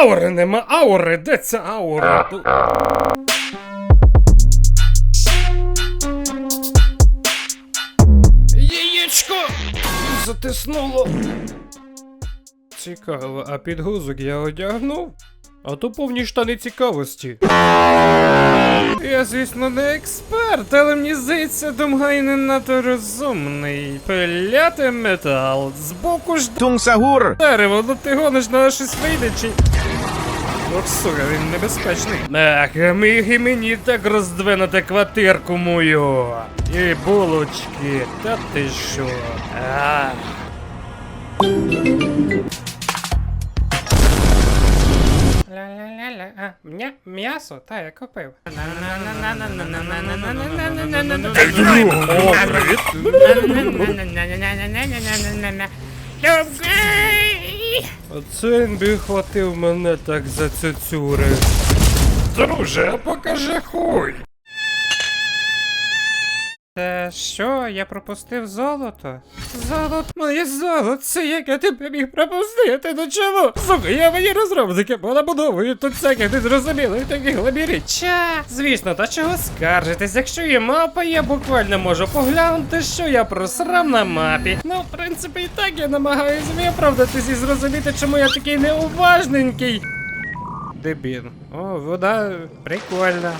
Аури нема, аури, де ця аура? Яєчко! Затиснуло. Цікаво, а підгузок я одягнув? А то повні штани цікавості. Я, звісно, не експерт, але мені здається, Домгай не надто розумний. Пиляти метал. Збоку ж sahur! дерево, ну ти гониш на щось вийде чи. Ох, сука, він небезпечний. Ах, міг і мені так роздвинути квартирку мою. І булочки, та ти що? Ах. Ля-ля-ля-ля, а, м'я, м'ясо, та я купив. О, привіт. Оце він би хватив мене так за цюцюри. Друже, покажи хуй. Та що, я пропустив золото? Золото? Моє золото, це як я тебе міг пропустити? Ну чому? Сука, я мені розробники понабудовую тут всяких незрозумілих таких лабіринт. Ча, звісно, та чого скаржитись, якщо є мапа, я буквально можу поглянути, що я просрав на мапі. Ну, в принципі, і так я намагаюсь виправдатись і зрозуміти, чому я такий неуважненький. Дебін. О, вода прикольна.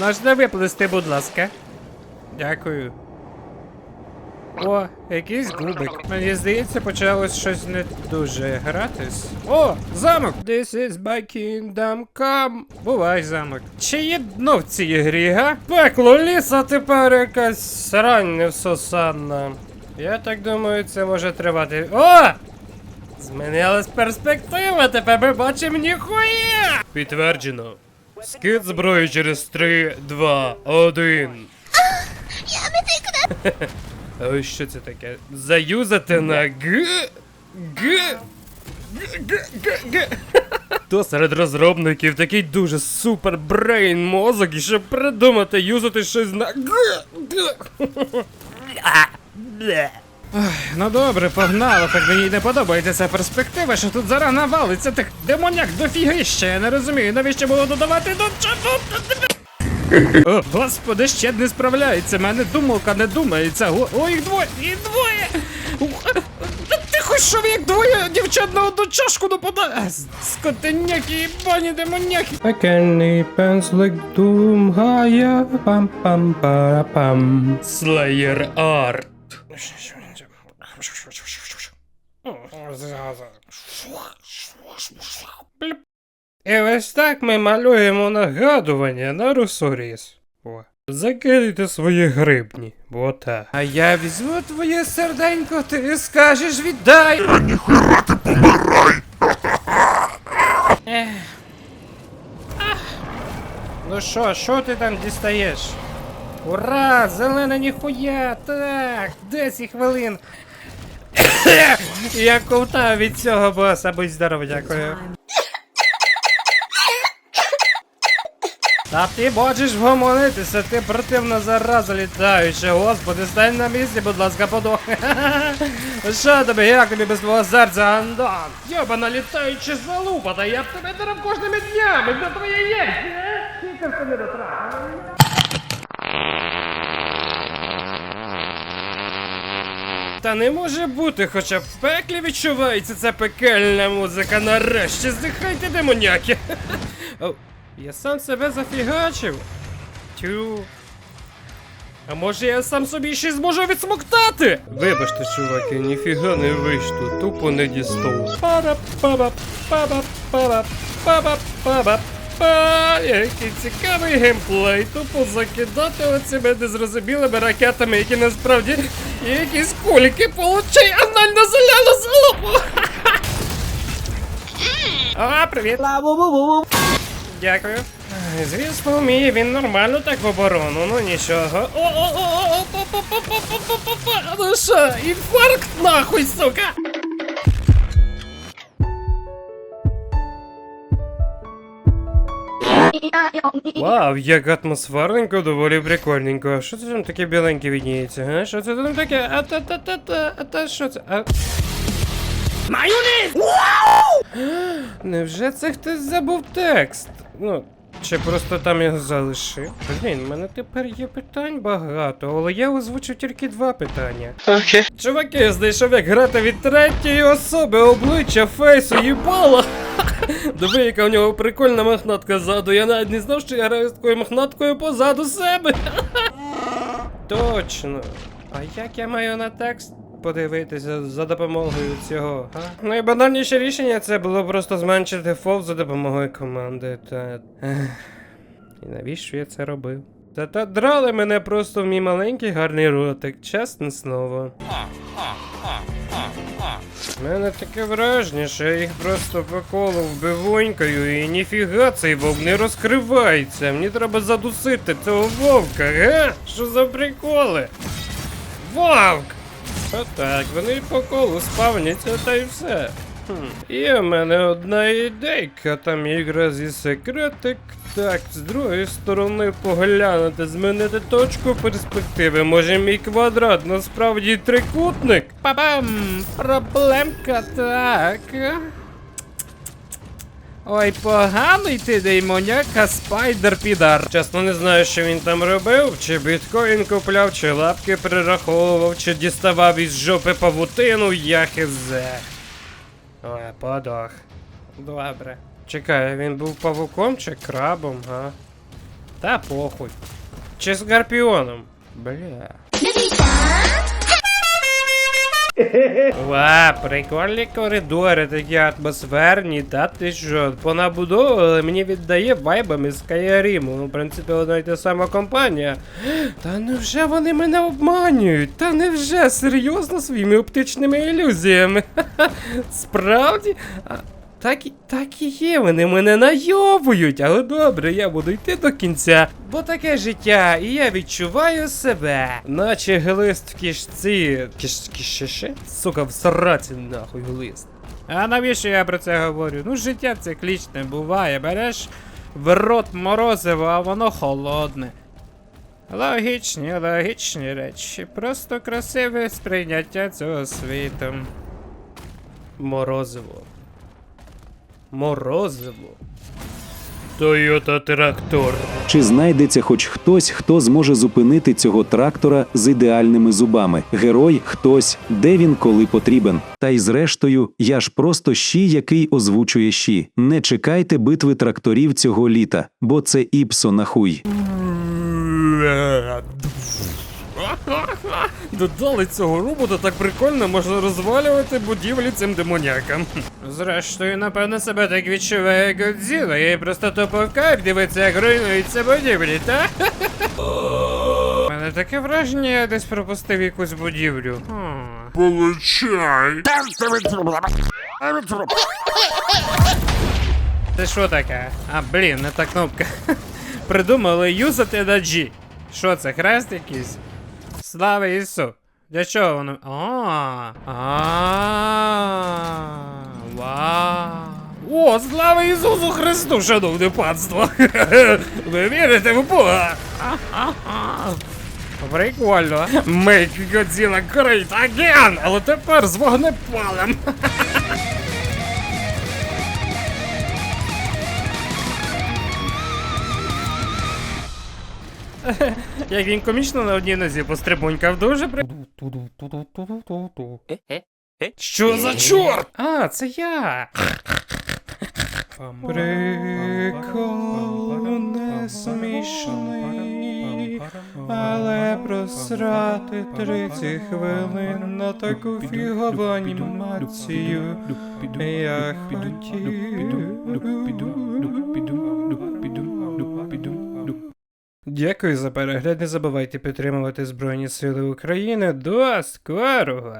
Можна виплести, будь ласка. Дякую. О, якийсь губик. Мені здається, почалось щось не дуже гратись. О, замок! This is my kingdom come. Бувай замок. Чи є дно в цій грі, га? Пекло ліс, а тепер якась срань невсосанна. Я так думаю, це може тривати. О! Змінилась перспектива, тепер ми бачимо ніхуя! Підтверджено. Скид зброї через 3, 2, 1. А ось що це таке? Заюзати на г. Г. Г. Г. Г. Г. То серед розробників такий дуже супер брейн мозок, і щоб придумати юзати щось на г. Г. Ну добре, погнали, так мені не подобається ця перспектива, що тут зараз навалиться тих демоняк дофігища. Я не розумію, навіщо було додавати до чого. О, господи, ще не справляється. Мене думалка не думається. О, о, їх двоє, їх двоє. Ух, Та Ти хоч як двоє дівчат на одну чашку нападає. Скотиняки, бані демоняки. Пекельний пензлик думгає. Пам-пам-парапам. Slayer Art. І ось так ми малюємо нагадування на русоріс. О. Закидайте свої грибні, бо так. А я візьму твоє серденько, ти скажеш віддай. А ніхуя ти помирай. Ну що, що ти там дістаєш? Ура! Зелена ніхуя! Так, 10 хвилин. Я ковтав від цього боса, будь здоров, дякую. Та ти можеш вгомонитися, ти противна зараза літаюча. Господи, стань на місці, будь ласка, подох. Що тобі, як тобі без твого серця, Андон? Йобана літаюча залупа, та я б тебе даром кожними днями до твоєї яйця. Скільки в тобі дотрапило? Та не може бути, хоча б в пеклі відчувається ця пекельна музика. Нарешті здихайте демоняки. Я сам себе зафігачив. Тю. А може я сам собі ще зможу відсмоктати? Вибачте, чуваки, ніфіга не вийшло, тупо не дістав. пара пара пара пара пара пара Па, який цікавий геймплей, тупо закидати оцими незрозумілими ракетами, які насправді якісь кульки, получай анально зелену залупу. А, привіт. Дякую. Звісно, вміє він нормально так в оборону, ну нічого. Ну що, інфаркт нахуй, сука! Вау, як атмосферненько, доволі прикольненько. Що це там таке біленьке відніється? Що це там таке? А та та та та та що це? А... Майонез! Невже це хтось забув текст? Ну, чи просто там його залишив? Блін, в мене тепер є питань багато, але я озвучу тільки два питання. Окей. Чуваки, я знайшов як грати від третьої особи обличчя фейсу їбала. Диви, яка в нього прикольна мохнатка ззаду. Я навіть не знав, що я граю з такою мохнаткою позаду себе. Точно. А як я маю на текст подивитися за допомогою цього? А? Найбанальніше рішення це було просто зменшити фов за допомогою команди. Та. І навіщо я це робив? Та та драли мене просто в мій маленький гарний ротик, чесне слово. У мене таке враження, що я їх просто поколов бивонькою і ніфіга цей вовк не розкривається. Мені треба задусити цього вовка, га? Що за приколи? Вовк! Отак, вони по колу спавняться та й все. Хм. Є в мене одна ідейка, там ігра зі секретик. Так, з другої сторони поглянути, змінити точку перспективи. Може мій квадрат насправді трикутник? Па-бам! Проблемка так. Ой, поганий ти деймоняка спайдер підар. Чесно не знаю, що він там робив, чи біткоін купляв, чи лапки перераховував, чи діставав із жопи павутину, я хизе. Ой, подох. Добре. Чекай, він був павуком чи крабом, га? Та похуй. Чи скорпіоном? Бля. Ва, прикольні коридори, такі атмосферні, та ти що, понабудовували, мені віддає вайбами Скайріму. Ну, в принципі, одна й та сама компанія. Та невже вони мене обманюють? Та невже серйозно своїми оптичними ілюзіями? Справді? Так, так і є, вони мене найобують, але добре, я буду йти до кінця, бо таке життя, і я відчуваю себе, наче глист в кишці. Киш, кишеше? Сука, в сраці нахуй глист. А навіщо я про це говорю? Ну, життя циклічне буває, береш в рот морозиво, а воно холодне. Логічні, логічні речі. Просто красиве сприйняття цього світу. Морозиво. Морозиво. Тойота трактор. Чи знайдеться хоч хтось, хто зможе зупинити цього трактора з ідеальними зубами? Герой, хтось, де він коли потрібен. Та й зрештою, я ж просто щі, який озвучує щі. Не чекайте битви тракторів цього літа, бо це іпсо нахуй. Додали цього робота так прикольно можна розвалювати будівлі цим демонякам. Зрештою, напевно, себе так відчуває Годзіла, і просто тупо в кайф дивиться, як руйнуються будівлі, та? У мене таке враження, я десь пропустив якусь будівлю. Получай! Це що таке? А, блін, не та кнопка. Придумали юзати на G. Що це, хрест якийсь? Слава Ісу! Для чого воно? А. А. О, слава Ісусу Христу, шановне панство! Ви вірите в Бога? Прикольно. Make Godzilla great again! Але тепер з вогнепалем. Як він комічно на одній нозі пострибунькав дуже при. Що за чорт? А, це я. Прикол не смішний, але просрати 30 хвилин на таку фігову анімацію я хотів. Дякую за перегляд. Не забувайте підтримувати Збройні Сили України. До скорого!